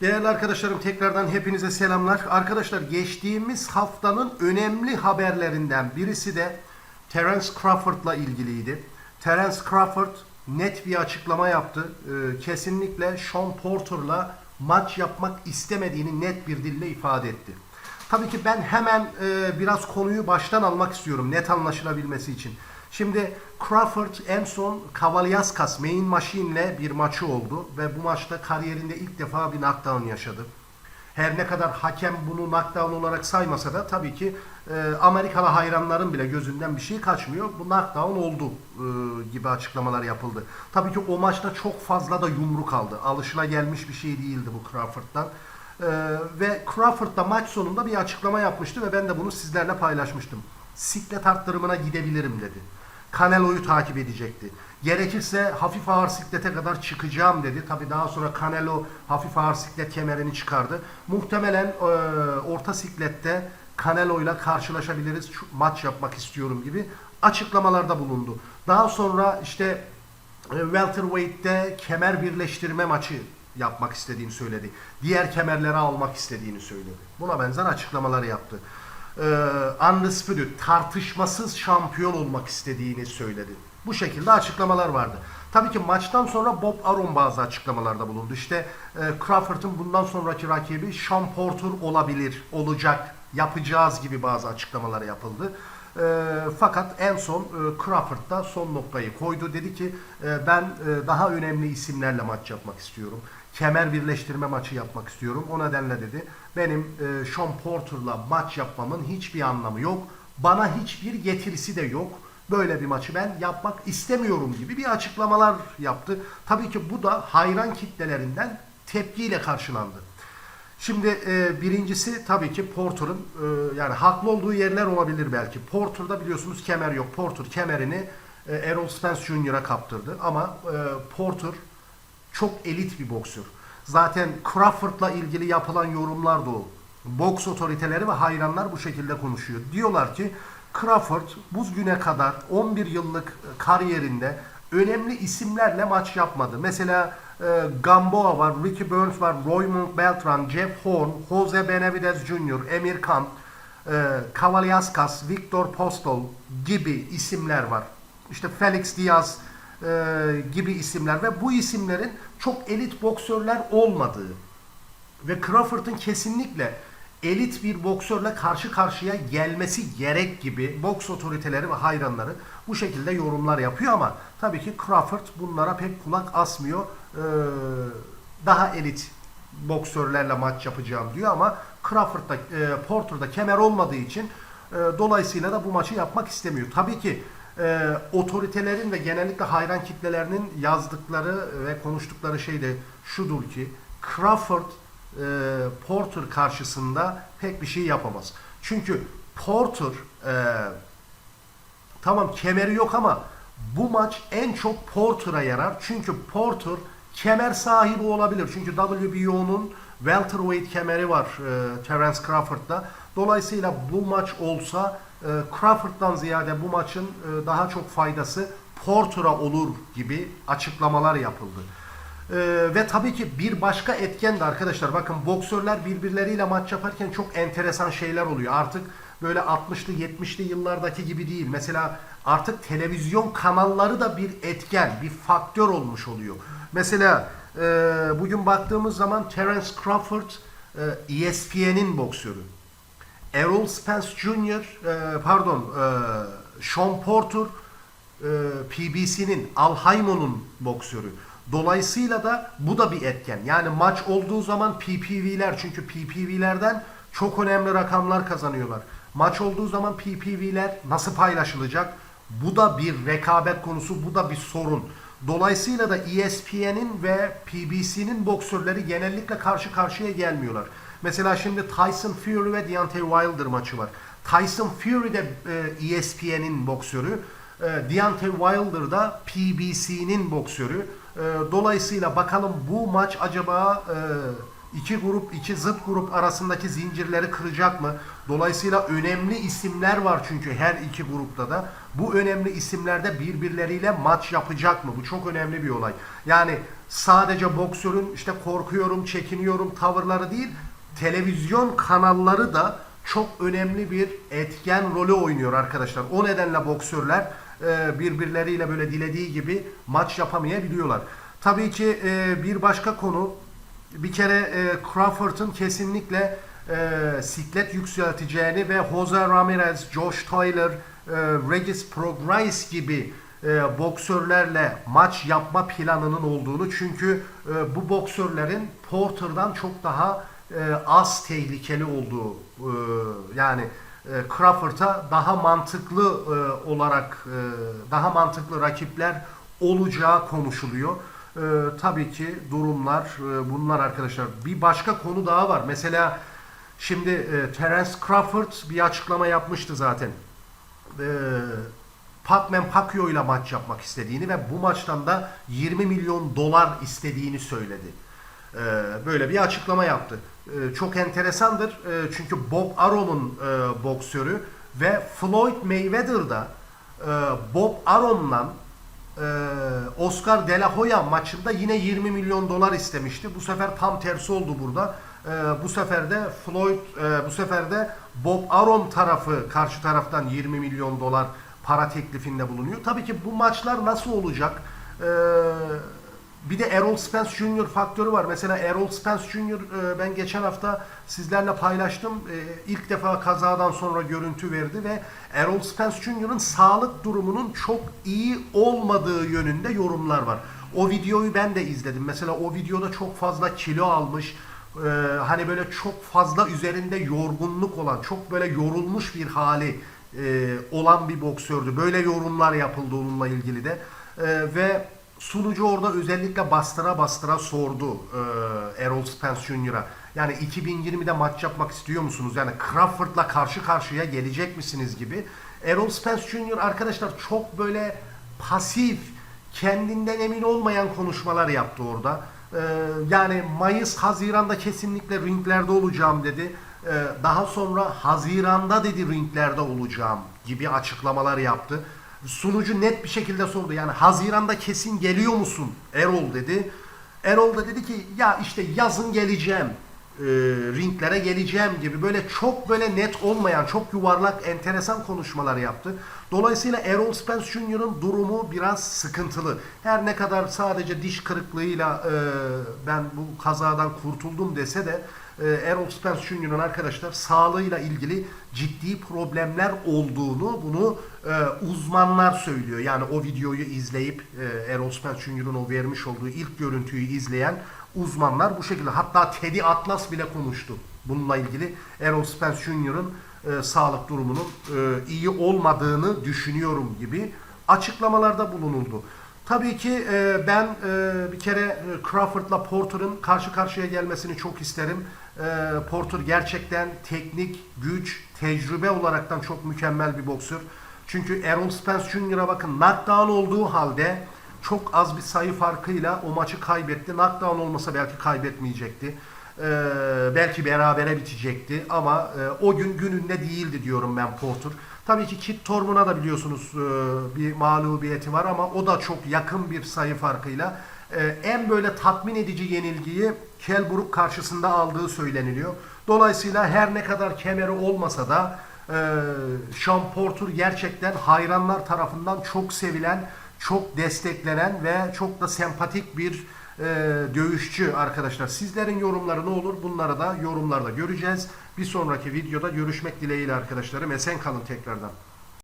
Değerli arkadaşlarım tekrardan hepinize selamlar. Arkadaşlar geçtiğimiz haftanın önemli haberlerinden birisi de Terence Crawford'la ilgiliydi. Terence Crawford net bir açıklama yaptı. Ee, kesinlikle Sean Porter'la maç yapmak istemediğini net bir dille ifade etti. Tabii ki ben hemen e, biraz konuyu baştan almak istiyorum net anlaşılabilmesi için. Şimdi Crawford en son Kavaliaskas Main Machine'le bir maçı oldu ve bu maçta kariyerinde ilk defa bir knockdown yaşadı. Her ne kadar hakem bunu knockdown olarak saymasa da tabii ki e, Amerikalı hayranların bile gözünden bir şey kaçmıyor. Bu knockdown oldu e, gibi açıklamalar yapıldı. Tabii ki o maçta çok fazla da yumruk aldı. Alışına gelmiş bir şey değildi bu Crawford'dan. E, ve Crawford da maç sonunda bir açıklama yapmıştı ve ben de bunu sizlerle paylaşmıştım. Siklet arttırımına gidebilirim dedi. Canelo'yu takip edecekti. Gerekirse hafif ağır siklete kadar çıkacağım dedi. Tabi daha sonra Canelo hafif ağır siklet kemerini çıkardı. Muhtemelen e, orta siklette Canelo ile karşılaşabiliriz. Şu, maç yapmak istiyorum gibi açıklamalarda bulundu. Daha sonra işte e, welterweight'te kemer birleştirme maçı yapmak istediğini söyledi. Diğer kemerleri almak istediğini söyledi. Buna benzer açıklamaları yaptı. Ee, undisputed, tartışmasız şampiyon olmak istediğini söyledi. Bu şekilde açıklamalar vardı. Tabii ki maçtan sonra Bob Arum bazı açıklamalarda bulundu. İşte e, Crawford'ın bundan sonraki rakibi Sean Porter olabilir, olacak, yapacağız gibi bazı açıklamalar yapıldı. E, fakat en son e, Crawford da son noktayı koydu. Dedi ki e, ben e, daha önemli isimlerle maç yapmak istiyorum. Kemer birleştirme maçı yapmak istiyorum. O nedenle dedi benim e, Sean Porter'la maç yapmamın hiçbir anlamı yok. Bana hiçbir getirisi de yok. Böyle bir maçı ben yapmak istemiyorum gibi bir açıklamalar yaptı. Tabii ki bu da hayran kitlelerinden tepkiyle karşılandı. Şimdi e, birincisi tabii ki Porter'ın e, yani haklı olduğu yerler olabilir belki. Porter'da biliyorsunuz kemer yok. Porter kemerini e, Errol Spence Jr.'a kaptırdı ama e, Porter çok elit bir boksör. Zaten Crawford'la ilgili yapılan yorumlar da o. Boks otoriteleri ve hayranlar bu şekilde konuşuyor. Diyorlar ki Crawford bugüne kadar 11 yıllık kariyerinde önemli isimlerle maç yapmadı. Mesela e, Gamboa var, Ricky Burns var, Roymond Beltran, Jeff Horn, Jose Benavidez Jr., Emir Khan, e, Kavaliaskas, Victor Postol gibi isimler var. İşte Felix Diaz e, gibi isimler ve bu isimlerin çok elit boksörler olmadığı ve Crawford'ın kesinlikle elit bir boksörle karşı karşıya gelmesi gerek gibi boks otoriteleri ve hayranları bu şekilde yorumlar yapıyor ama tabii ki Crawford bunlara pek kulak asmıyor. Ee, daha elit boksörlerle maç yapacağım diyor ama Crawford'da, e, Porter'da kemer olmadığı için e, dolayısıyla da bu maçı yapmak istemiyor. Tabii ki e, otoritelerin ve genellikle hayran kitlelerinin yazdıkları ve konuştukları şey de şudur ki Crawford e, Porter karşısında pek bir şey yapamaz. Çünkü Porter e, tamam kemeri yok ama bu maç en çok Porter'a yarar. Çünkü Porter kemer sahibi olabilir. Çünkü WBO'nun welterweight kemeri var e, Terence Crawford'da. Dolayısıyla bu maç olsa e, Crawford'dan ziyade bu maçın e, daha çok faydası Porter'a olur gibi açıklamalar yapıldı. Ee, ve tabii ki bir başka etken de arkadaşlar bakın boksörler birbirleriyle maç yaparken çok enteresan şeyler oluyor. Artık böyle 60'lı 70'li yıllardaki gibi değil. Mesela artık televizyon kanalları da bir etken, bir faktör olmuş oluyor. Mesela e, bugün baktığımız zaman Terence Crawford e, ESPN'in boksörü. Errol Spence Jr. e, pardon e, Sean Porter e, PBC'nin Al Haymon'un boksörü. Dolayısıyla da bu da bir etken. Yani maç olduğu zaman PPV'ler çünkü PPV'lerden çok önemli rakamlar kazanıyorlar. Maç olduğu zaman PPV'ler nasıl paylaşılacak? Bu da bir rekabet konusu, bu da bir sorun. Dolayısıyla da E ESPN'in ve PBC'nin boksörleri genellikle karşı karşıya gelmiyorlar. Mesela şimdi Tyson Fury ve Deontay Wilder maçı var. Tyson Fury de e, ESPN'in boksörü. E, Deontay Wilder da PBC'nin boksörü. E, dolayısıyla bakalım bu maç acaba iki grup, iki zıt grup arasındaki zincirleri kıracak mı? Dolayısıyla önemli isimler var çünkü her iki grupta da. Bu önemli isimlerde birbirleriyle maç yapacak mı? Bu çok önemli bir olay. Yani sadece boksörün işte korkuyorum, çekiniyorum tavırları değil, televizyon kanalları da çok önemli bir etken rolü oynuyor arkadaşlar. O nedenle boksörler e, birbirleriyle böyle dilediği gibi maç yapamayabiliyorlar. Tabii ki e, bir başka konu bir kere e, Crawford'ın kesinlikle e, siklet yükselteceğini ve Jose Ramirez, Josh Taylor, e, Regis Prograis gibi e, boksörlerle maç yapma planının olduğunu çünkü e, bu boksörlerin Porter'dan çok daha e, az tehlikeli olduğu e, yani e, Crawford'a daha mantıklı e, olarak e, daha mantıklı rakipler olacağı konuşuluyor. E, tabii ki durumlar e, bunlar arkadaşlar. Bir başka konu daha var. Mesela şimdi e, Terence Crawford bir açıklama yapmıştı zaten. E, Pacman Pacquiao ile maç yapmak istediğini ve bu maçtan da 20 milyon dolar istediğini söyledi. E, böyle bir açıklama yaptı. E, çok enteresandır. E, çünkü Bob Arum'un e, boksörü ve Floyd Mayweather da e, Bob Arum'la e, Oscar De La Hoya maçında yine 20 milyon dolar istemişti. Bu sefer tam tersi oldu burada. E, bu sefer de Floyd, e, bu sefer de Bob Arum tarafı karşı taraftan 20 milyon dolar para teklifinde bulunuyor. Tabii ki bu maçlar nasıl olacak? E, bir de Errol Spence Jr. faktörü var. Mesela Errol Spence Jr. e, ben geçen hafta sizlerle paylaştım. E, İlk defa kazadan sonra görüntü verdi ve Errol Spence Jr.'ın sağlık durumunun çok iyi olmadığı yönünde yorumlar var. O videoyu ben de izledim. Mesela o videoda çok fazla kilo almış. e, hani böyle çok fazla üzerinde yorgunluk olan, çok böyle yorulmuş bir hali e, olan bir boksördü. Böyle yorumlar yapıldı onunla ilgili de. E, ve sunucu orada özellikle bastıra bastıra sordu e, Errol Spence Jr.'a. Yani 2020'de maç yapmak istiyor musunuz? Yani Crawford'la karşı karşıya gelecek misiniz gibi. Errol Spence Jr. arkadaşlar çok böyle pasif, kendinden emin olmayan konuşmalar yaptı orada. E, yani Mayıs, Haziran'da kesinlikle ringlerde olacağım dedi. E, daha sonra Haziran'da dedi ringlerde olacağım gibi açıklamalar yaptı. Sunucu net bir şekilde sordu. Yani Haziran'da kesin geliyor musun Erol dedi. Erol da dedi ki ya işte yazın geleceğim. E, ringlere geleceğim gibi böyle çok böyle net olmayan çok yuvarlak enteresan konuşmalar yaptı. Dolayısıyla Errol Spence Jr.'ın durumu biraz sıkıntılı. Her ne kadar sadece diş kırıklığıyla e, ben bu kazadan kurtuldum dese de e, Errol Spence Jr.'ın arkadaşlar sağlığıyla ilgili ciddi problemler olduğunu bunu e, uzmanlar söylüyor. Yani o videoyu izleyip e, Errol Spence Jr.'ın o vermiş olduğu ilk görüntüyü izleyen uzmanlar bu şekilde. Hatta Teddy Atlas bile konuştu bununla ilgili. Errol Spence Jr.'ın e, sağlık durumunun e, iyi olmadığını düşünüyorum gibi açıklamalarda bulunuldu. Tabii ki e, ben e, bir kere e, Crawford'la Porter'ın karşı karşıya gelmesini çok isterim. E, Porter gerçekten teknik, güç, tecrübe olaraktan çok mükemmel bir boksör. Çünkü Errol Spence Jr.'a bakın knockdown olduğu halde çok az bir sayı farkıyla o maçı kaybetti. Knockdown olmasa belki kaybetmeyecekti. Ee, belki berabere bitecekti ama e, o gün gününde değildi diyorum ben Porter. Tabii ki Kit Tormuna da biliyorsunuz e, bir mağlubiyeti var ama o da çok yakın bir sayı farkıyla e, en böyle tatmin edici yenilgiyi Kell Brook karşısında aldığı söyleniliyor. Dolayısıyla her ne kadar kemeri olmasa da e, Sean Porter gerçekten hayranlar tarafından çok sevilen, çok desteklenen ve çok da sempatik bir e, dövüşçü arkadaşlar. Sizlerin yorumları ne olur? Bunları da yorumlarda göreceğiz. Bir sonraki videoda görüşmek dileğiyle arkadaşlarım. Esen kalın tekrardan.